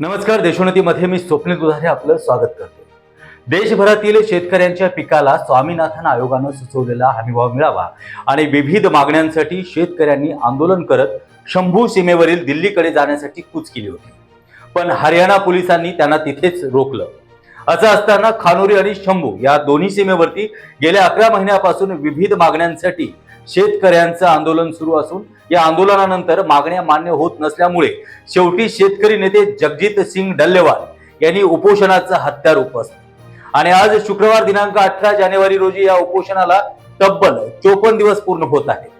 नमस्कार देशोन्नतीमध्ये मी स्वप्नील दुधारे आपलं स्वागत करतो देशभरातील शेतकऱ्यांच्या पिकाला स्वामीनाथन आयोगानं सुचवलेला हमीभाव मिळावा आणि विविध मागण्यांसाठी शेतकऱ्यांनी आंदोलन करत शंभू सीमेवरील दिल्लीकडे जाण्यासाठी कूच केली होती. पण हरियाणा पोलिसांनी त्यांना तिथेच रोखलं. असं असताना खानोरी आणि शंभू या दोन्ही सीमेवरती गेल्या अकरा महिन्यापासून विविध मागण्यांसाठी शेतकऱ्यांचं आंदोलन सुरू असून या आंदोलनानंतर मागण्या मान्य होत नसल्यामुळे शेवटी शेतकरी नेते जगजित सिंग डल्लेवाल यांनी उपोषणाचं हत्यार उपसलं आणि आज शुक्रवार दिनांक अठरा जानेवारी रोजी या उपोषणाला तब्बल चोपन्न दिवस पूर्ण होत आहे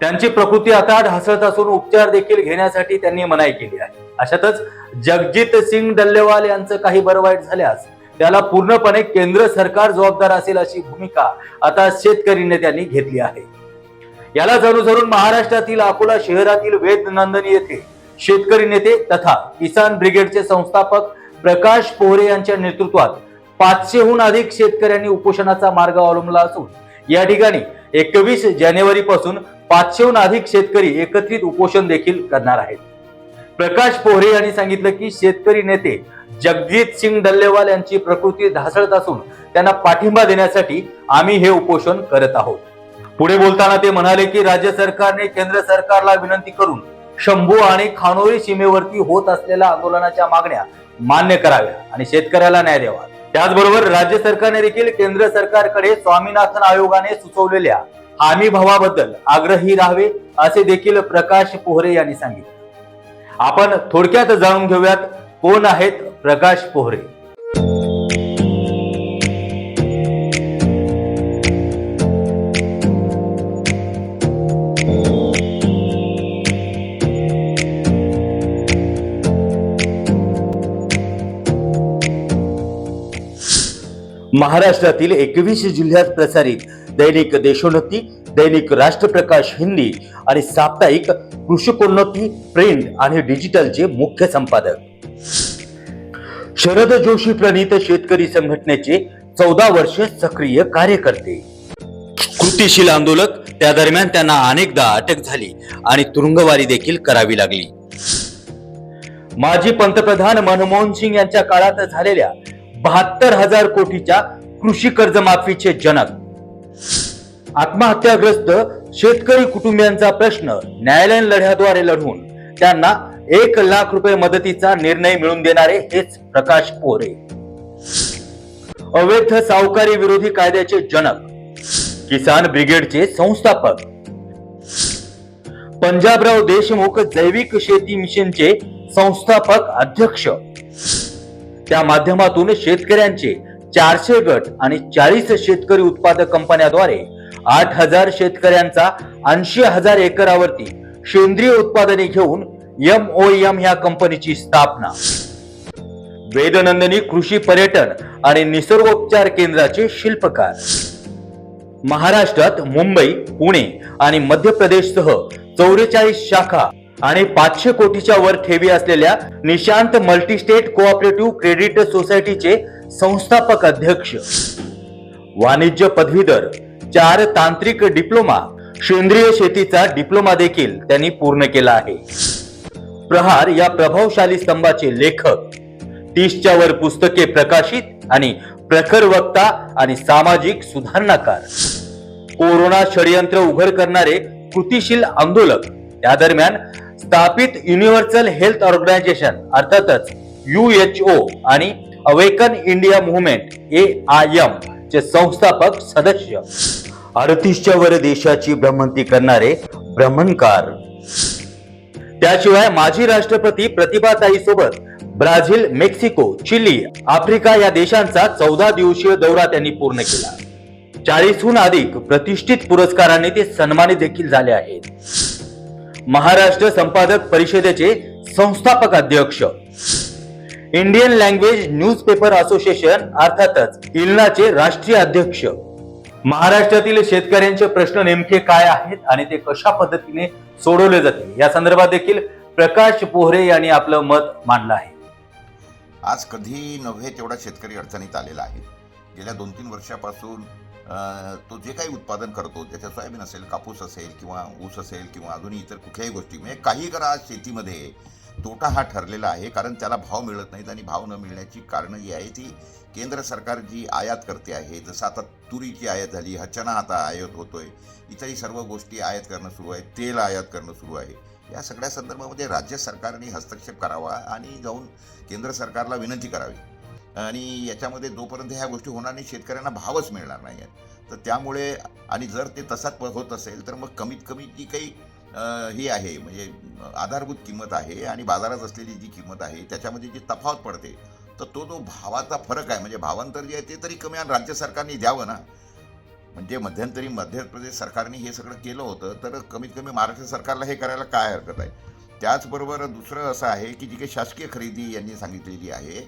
त्यांची प्रकृती आता ढासळत असून उपचार देखील घेण्यासाठी त्यांनी मनाई केली आहे. अशातच जगजित सिंग डल्लेवाल यांचं काही बरं वाईट झाल्यास त्याला पूर्णपणे केंद्र सरकार जबाबदार असेल अशी भूमिका आता शेतकरी नेत्यांनी घेतली आहे. याला अनुसरून महाराष्ट्रातील अकोला शहरातील वेद नंदनी येथे शेतकरी नेते तथा किसान ब्रिगेडचे संस्थापक प्रकाश पोहरे यांच्या नेतृत्वात पाचशेहून अधिक शेतकऱ्यांनी उपोषणाचा मार्ग अवलंबला असून या ठिकाणी एकवीस जानेवारी पासून पाचशेहून अधिक शेतकरी एकत्रित उपोषण देखील करणार आहेत. प्रकाश पोहरे यांनी सांगितलं की शेतकरी नेते जगजित सिंग डल्लेवाल यांची प्रकृती ढासळत असून त्यांना पाठिंबा देण्यासाठी आम्ही हे उपोषण करत आहोत. पुढे बोलताना ते म्हणाले की राज्य सरकारने केंद्र सरकारला विनंती करून शंभू आणि खानोरी सीमेवरती होत असलेल्या आंदोलनाच्या मागण्या मान्य कराव्या आणि शेतकऱ्याला न्याय द्यावा. त्याचबरोबर राज्य सरकारने देखील केंद्र सरकारकडे स्वामीनाथन आयोगाने सुचवलेल्या हमी भावाबद्दल आग्रही राहावे असे देखील प्रकाश पोहरे यांनी सांगितले. आपण थोडक्यात जाणून घेऊयात कोण आहेत प्रकाश पोहरे? महाराष्ट्रातील एकवीस जिल्ह्यात प्रसारित दैनिक देशोन्नती दैनिक राष्ट्रप्रकाश हिंदी आणि साप्ताहिक कृषकोन्नती प्रिंट आणि डिजिटलचे मुख्य संपादक. शरद जोशी प्रणित शेतकरी संघटनेचे चौदा वर्ष सक्रिय कार्यकर्ते. कृतीशील आंदोलक त्या दरम्यान त्यांना अनेकदा अटक झाली आणि तुरुंगवारी देखील करावी लागली. माजी पंतप्रधान मनमोहन सिंग यांच्या काळात झालेल्या बहात्तर हजार कोटीच्या कृषी कर्जमाफीचे जनक. आत्महत्याग्रस्त शेतकरी कुटुंबियांचा प्रश्न न्यायालयीन लढ्याद्वारे लढवून त्यांना एक लाख रुपये मदतीचा निर्णय मिळवून देणारे हेच प्रकाश पोरे. अवैध सावकारी विरोधी कायद्याचे जनक किसान ब्रिगेडचे संस्थापक. पंजाबराव देशमुख जैविक शेती मिशनचे संस्थापक अध्यक्ष. त्या माध्यमातून शेतकऱ्यांचे चारशे गट आणि चाळीस शेतकरी उत्पादक कंपन्याद्वारे आठ हजार शेतकऱ्यांचा ऐंशी हजार एकरावरती सेंद्रिय उत्पादने घेऊन एम ओ एम ह्या कंपनीची स्थापना. वेदनंदनी कृषी पर्यटन आणि निसर्गोपचार केंद्राचे शिल्पकार. महाराष्ट्रात मुंबई पुणे आणि मध्य प्रदेशसह चौवेचाळीस शाखा आणि पाचशे कोटीच्या वर ठेवी असलेल्या निशांत मल्टीस्टेट कोऑपरेटिव्ह क्रेडिट सोसायटीचे संस्थापक अध्यक्ष. वाणिज्य पदवीधर चार तांत्रिक डिप्लोमा सेंद्रिय शेतीचा डिप्लोमा देखील त्यांनी पूर्ण केला आहे. प्रहार या प्रभावशाली स्तंभाचे लेखक. तीसच्या वर पुस्तके प्रकाशित आणि प्रखर वक्ता आणि सामाजिक सुधारणाकार. कोरोना षडयंत्र उघड करणारे कृतिशील आंदोलक. त्या दरम्यान स्थापित युनिव्हर्सल हेल्थ ऑर्गनायझेशन अर्थातच यू एच ओ आणि Awaken India Movement A I M चे संस्थापक सदस्य. अडतीसच्या वर देशाची भ्रमंती करणारे भ्रमणकार. त्याशिवाय माजी राष्ट्रपती प्रतिभाताई सोबत ब्राझील मेक्सिको चिली आफ्रिका या देशांचा चौदा दिवसीय दौरा त्यांनी पूर्ण केला. चाळीसहून अधिक प्रतिष्ठित पुरस्कारांनी ते सन्मानित देखील झाले आहेत. महाराष्ट्र संपादक परिषदेचे संस्थापक अध्यक्ष. Indian Language News Paper Association अर्थातच इल्नाचे राष्ट्रीय अध्यक्ष. महाराष्ट्रातील शेतकऱ्यांचे प्रश्न नेमके काय आहेत आणि ते कशा पद्धतीने सोडवले जातील? या संदर्भात देखील प्रकाश पोहरे यांनी आपलं मत मांडलं आहे. आज कधी नव्हे तेवढा शेतकरी अडचणीत आलेला आहे. गेल्या दोन तीन वर्षापासून तो जे काही उत्पादन करतो त्याच्यात सोयाबीन असेल कापूस असेल किंवा ऊस असेल किंवा अजूनही इतर कुठल्याही गोष्टी म्हणजे काही करा आज शेतीमध्ये तोटा हा ठरलेला आहे कारण त्याला भाव मिळत नाहीत आणि भाव न मिळण्याची कारणं जी आहे ती केंद्र सरकार जी आयात करते आहे जसं आता तुरीची आयात झाली हा चना आता आयात होतोय इतरही सर्व गोष्टी आयात करणं सुरू आहे तेल आयात करणं सुरू आहे. या सगळ्या संदर्भामध्ये राज्य सरकारने हस्तक्षेप करावा आणि जाऊन केंद्र सरकारला विनंती करावी. आणि याच्यामध्ये जोपर्यंत ह्या गोष्टी होणार नाही शेतकऱ्यांना भावच मिळणार नाही आहेत. तर त्यामुळे आणि जर ते तसाच प- होत असेल तर मग कमीत कमी जी काही ही आहे म्हणजे आधारभूत किंमत आहे आणि बाजारात असलेली जी किंमत आहे त्याच्यामध्ये जी तफावत पडते तर तो जो भावाचा फरक आहे म्हणजे भावांतर जे आहे ते तरी कमी आणि राज्य सरकारने द्यावं ना. म्हणजे मध्यंतरी मध्य प्रदेश सरकारने हे सगळं केलं होतं तर कमीत कमी महाराष्ट्र सरकारला हे करायला काय हरकत आहे? त्याचबरोबर दुसरं असं आहे की जी काही शासकीय खरेदी यांनी सांगितलेली आहे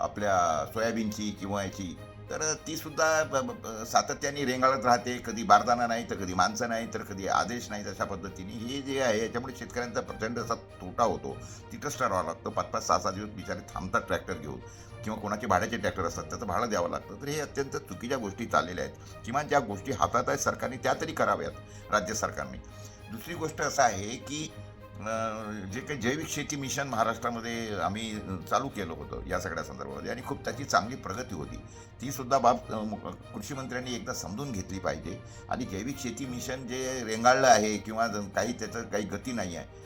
आपल्या सोयाबीनची किंवा याची तर ती सुद्धा ब- सातत्याने रेंगाळत राहते. कधी बारदाना नाही तर कधी माणसं नाही तर कधी आदेश नाही अशा पद्धतीने. हे जे आहे याच्यामुळे शेतकऱ्यांचा प्रचंड असा तोटा होतो. तिथंच ठरावं लागतं. पाच पाच सहा सहा दिवस बिचारे थांबतात ट्रॅक्टर घेऊन. किंवा कोणाचे भाड्याचे ट्रॅक्टर असतात त्याचं भाडं द्यावं लागतं. तर हे अत्यंत चुकीच्या गोष्टी चाललेल्या आहेत. किमान ज्या गोष्टी हातात आहेत सरकारने त्या तरी कराव्यात राज्य सरकारने. दुसरी गोष्ट असं आहे की जे काही जैविक शेती मिशन महाराष्ट्रामध्ये आम्ही चालू केलं होतं या सगळ्या संदर्भामध्ये आणि खूप त्याची चांगली प्रगती होती. ती सुद्धा बाब कृषीमंत्र्यांनी एकदा समजून घेतली पाहिजे. आणि जैविक शेती मिशन जे रेंगाळलं आहे किंवा काही त्याचं काही गती नाही आहे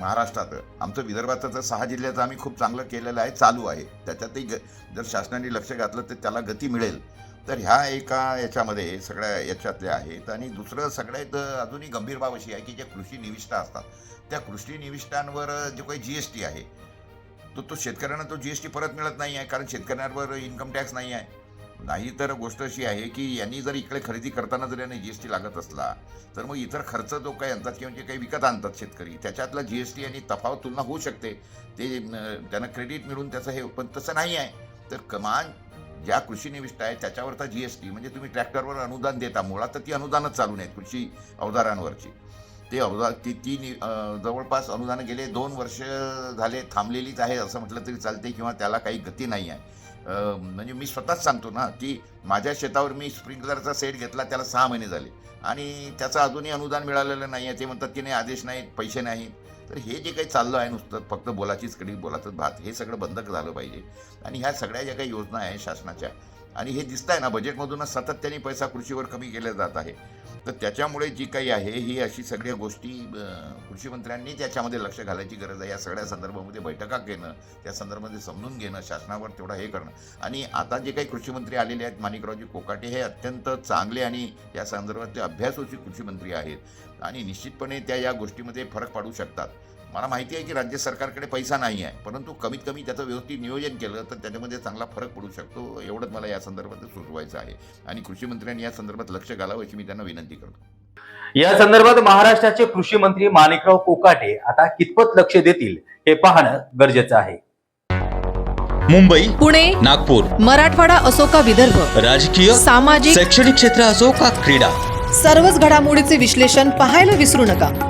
महाराष्ट्रात आमचं विदर्भाचं तर सहा जिल्ह्याचं आम्ही खूप चांगलं केलेलं आहे चालू आहे. त्याच्यातही ग जर शासनाने लक्ष घातलं तर त्याला गती मिळेल. तर ह्या एका याच्यामध्ये सगळ्या याच्यातल्या आहेत. आणि दुसरं सगळ्यात अजूनही गंभीर बाब अशी आहे की ज्या कृषी निविष्ठा असतात त्या कृषी निविष्ठांवर जो काही जी एस टी आहे तो तो शेतकऱ्यांना तो जी एस टी परत मिळत नाही आहे कारण शेतकऱ्यांवर इन्कम टॅक्स नाही आहे. नाही तर गोष्ट अशी आहे की यांनी जर इकडे खरेदी करताना जर यांना जी एस टी लागत असला तर मग इतर खर्च जो काही आणतात किंवा जे काही विकत आणतात शेतकरी त्याच्यातला जी एस टी आणि तफावत तुलना होऊ शकते. ते त्यांना क्रेडिट मिळून त्याचं हे पण तसं नाही आहे. तर कमान ज्या कृषी निविष्ठा आहे त्याच्यावरचा जी एस टी म्हणजे तुम्ही ट्रॅक्टरवर अनुदान देता मुळात तर ती अनुदानच चालू नाहीत कृषी अवजारांवरची. ते अवजार ती ती जवळपास अनुदानं गेले दोन वर्ष झाले थांबलेलीच आहे असं म्हटलं तरी चालते किंवा त्याला काही गती नाही आहे. म्हणजे मी स्वतःच सांगतो ना की माझ्या शेतावर मी स्प्रिंकलरचा सेट घेतला त्याला सहा महिने झाले. आणि त्याचं अजूनही अनुदान मिळालेलं नाही आहे ते म्हणतात की नाही आदेश नाहीत पैसे नाहीत. तर हे जे काही चाललं आहे नुसतं फक्त बोलाचीच कडी बोलाचंच भात हे सगळं बंद झालं पाहिजे. आणि ह्या सगळ्या ज्या काही योजना आहे शासनाच्या आणि हे दिसत आहे ना बजेटमधूनच सातत्याने पैसा कृषीवर कमी केला जात आहे. तर त्याच्यामुळे जी काही आहे ही अशी सगळ्या गोष्टी कृषीमंत्र्यांनी कृषी मंत्र्यांनी त्याच्यामध्ये लक्ष घालायची गरज आहे. या सगळ्या संदर्भामध्ये बैठका घेणं त्या संदर्भामध्ये समजून घेणं शासनावर तेवढं हे करणं. आणि आता जे काही कृषीमंत्री आलेले आहेत माणिकरावजी कोकाटे हे अत्यंत चांगले आणि या संदर्भातले अभ्यासोची कृषीमंत्री आहेत. आणि निश्चितपणे त्या या गोष्टीमध्ये फरक पाडू शकतात. मला माहिती आहे की राज्य सरकारकडे पैसा नाही आहे परंतु कमीत कमी त्याचं व्यवस्थित नियोजन केलं तर त्याच्यामध्ये चांगला फरक पडू शकतो एवढंच मला या संदर्भात सुचवायचं आहे. आणि कृषी मंत्र्यांनी या संदर्भात लक्ष घालावं अशी मी त्यांना विनंती करतो. या संदर्भात महाराष्ट्राचे कृषी मंत्री माणिकराव कोकाटे आता कितपत लक्ष देतील हे पाहणं गरजेचं आहे. मुंबई पुणे नागपूर मराठवाडा असो का विदर्भ राजकीय सामाजिक शैक्षणिक क्षेत्र असो का क्रीडा सर्वच घडामोडीचे विश्लेषण पाहायला विसरू नका.